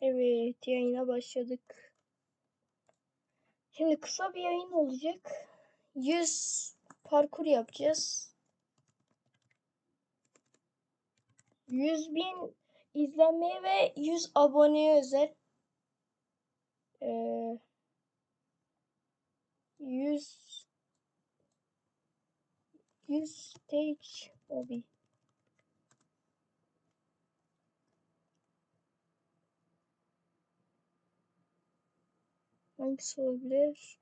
Evet, yayına başladık. Şimdi kısa bir yayın olacak. 100 parkur yapacağız. 100 bin izlenmeye ve 100 aboneye özel. Ee, 100 100 stage hobby. Hangisi olabilir?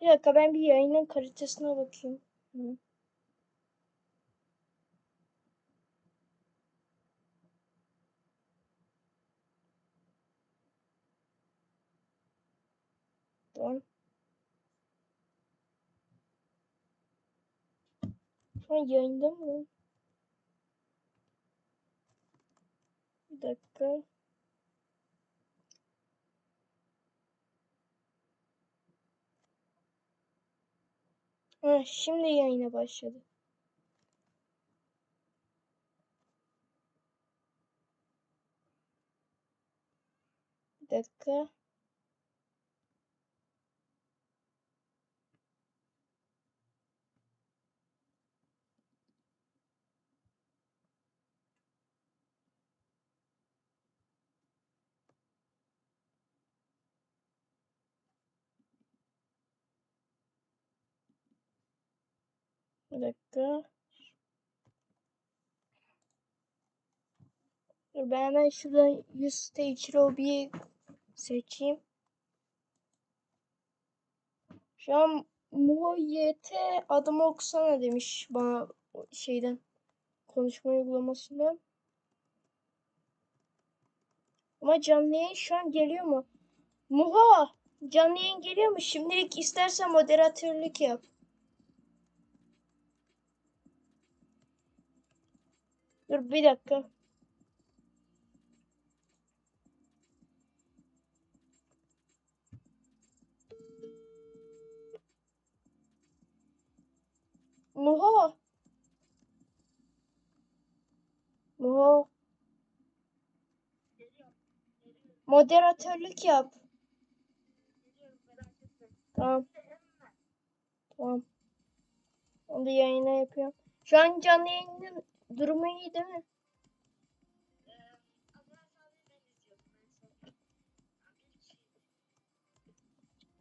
Bir dakika ben bir yayının kalitesine bakayım. Hı. Tamam. Yayında mı? Bir dakika. Ha, şimdi yayına başladı. Bir dakika. Bir dakika. Dur ben hemen şuradan 100 stage lobby'yi seçeyim. Şu an Muho YT adımı okusana demiş bana şeyden konuşma uygulamasından. Ama canlı yayın şu an geliyor mu? Muho canlı yayın geliyor mu? Şimdilik istersen moderatörlük yap. Dur bir dakika. Muho. Muho. Moderatörlük yap. Tamam. Tamam. Onu da yayına yapıyorum. Şu an canlı yayının durumu iyi değil mi?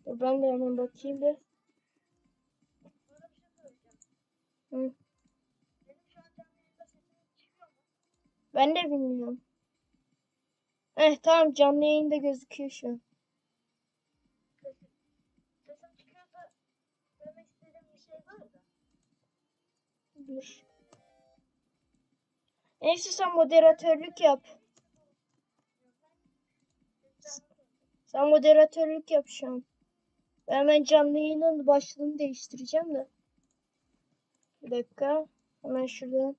Dur ben de hemen bakayım bir. Hı. Ben de bilmiyorum. Eh tamam canlı yayında gözüküyor şu an. Sesim Neyse sen moderatörlük yap. Sen moderatörlük yap şu an. Ben hemen canlı yayının başlığını değiştireceğim de. Bir dakika. Hemen şuradan.